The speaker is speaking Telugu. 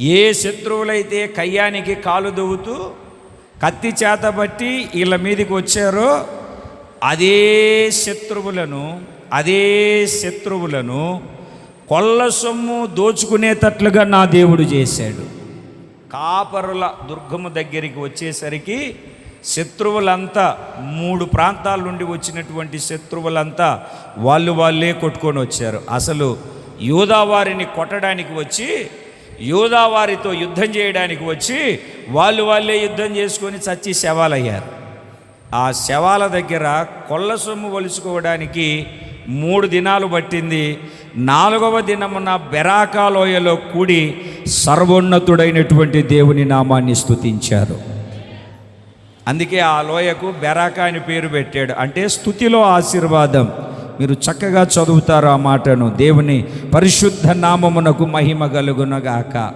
ఏ శత్రువులైతే కయ్యానికి కాలు దువ్వుతూ కత్తి చేతబట్టి వీళ్ళ మీదకి వచ్చారో అదే శత్రువులను అదే శత్రువులను కొల్ల సొమ్ము దోచుకునేటట్లుగా నా దేవుడు చేశాడు. కాపరుల దుర్గము దగ్గరికి వచ్చేసరికి శత్రువులంతా మూడు ప్రాంతాల నుండి వచ్చినటువంటి శత్రువులంతా వాళ్ళు వాళ్ళే కొట్టుకొని వచ్చారు. అసలు యూదావారిని కొట్టడానికి వచ్చి యూదావారితో యుద్ధం చేయడానికి వచ్చి వాళ్ళు వాళ్ళే యుద్ధం చేసుకొని చచ్చి శవాలయ్యారు. ఆ శవాల దగ్గర కొల్ల సొమ్ము వలుచుకోవడానికి మూడు దినాలు పట్టింది. నాలుగవ దినమున బెరాకాలోయలో కూడి సర్వోన్నతుడైనటువంటి దేవుని నామాన్ని స్తుతించారు. అందుకే ఆ లోయకు బెరాకా అని పేరు పెట్టాడు. అంటే స్థుతిలో ఆశీర్వాదం. మీరు చక్కగా చదువుతారు ఆ మాటను. దేవుని పరిశుద్ధ నామమునకు మహిమ కలుగునగాక.